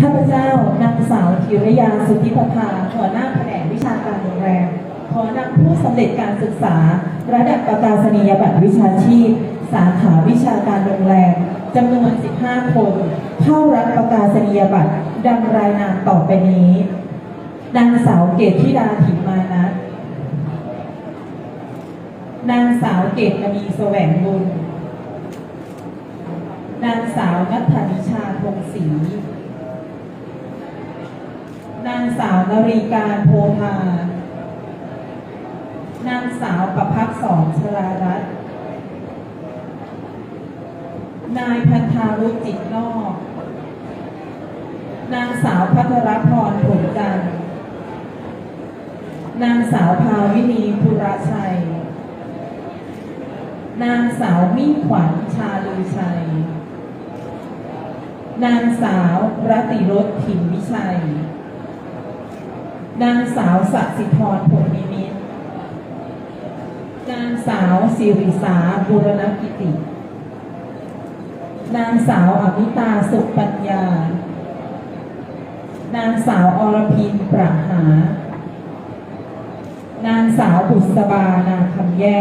ข้าพเจ้านางสาวธีรยาสุทธิปภาหัวหน้าแผนกวิชาการโรงแรม ขอนำผู้สำเร็จการศึกษา ระดับประกาศนียบัตรวิชาชีพ สาขาวิชาการโรงแรมจำนวน 15 คน เข้ารับประกาศนียบัตรดังรายนามต่อไปนี้ นางสาวเกตธิดาถิมานัทนางสาวเกตมณีแสวงบุญ นางสาวนัทธนิชาพงศรี สาวนรีการโพธานางสาวประพักษรชลารัตน์นายพันธารุจิตนอก นางสาวพัทรพรผลจันทร์นางสาวภาวินีภูระชัย นางสาวมิ่งขวัญชาลือชัย นางสาวรตติรสถิ่นวิชัย นางสาวสัสิธรผลนิมิตนางสาวสิริสาบุรณกิติ นางสาวอมิตาสุปัญญา นางสาวอรพินประหา นางสาวบุษบานาคำแย่